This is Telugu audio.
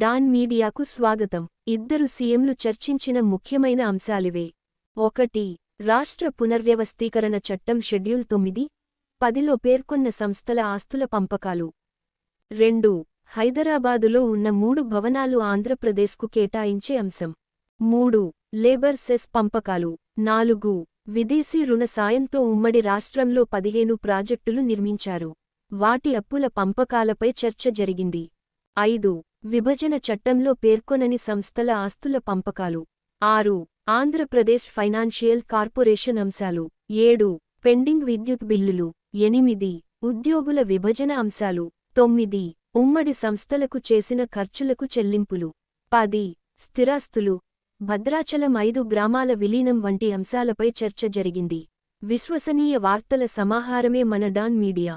డాన్ మీడియాకు స్వాగతం. ఇద్దరు సీఎంలు చర్చించిన ముఖ్యమైన అంశాలివే. ఒకటి రాష్ట్ర పునర్వ్యవస్థీకరణ చట్టం షెడ్యూల్ తొమ్మిది పదిలో పేర్కొన్న సంస్థల ఆస్తుల పంపకాలు. రెండు హైదరాబాదులో ఉన్న మూడు భవనాలు ఆంధ్రప్రదేశ్కు కేటాయించే అంశం. మూడు లేబర్ సెస్ పంపకాలు. నాలుగు విదేశీ రుణ సాయంతో ఉమ్మడి రాష్ట్రంలో పదిహేను ప్రాజెక్టులు నిర్మించారు. వాటి అప్పుల పంపకాలపై చర్చ జరిగింది. ఐదు విభజన చట్టంలో పేర్కొనని సంస్థల ఆస్తుల పంపకాలు. ఆరు ఆంధ్రప్రదేశ్ ఫైనాన్షియల్ కార్పొరేషన్ అంశాలు. ఏడు పెండింగ్ విద్యుత్ బిల్లులు. ఎనిమిది ఉద్యోగుల విభజన అంశాలు. తొమ్మిది ఉమ్మడి సంస్థలకు చేసిన ఖర్చులకు చెల్లింపులు. పది స్థిరాస్తులు. భద్రాచలం ఐదు గ్రామాల విలీనం వంటి అంశాలపై చర్చ జరిగింది. విశ్వసనీయ వార్తల సమాహారమే మన డాన్ మీడియా.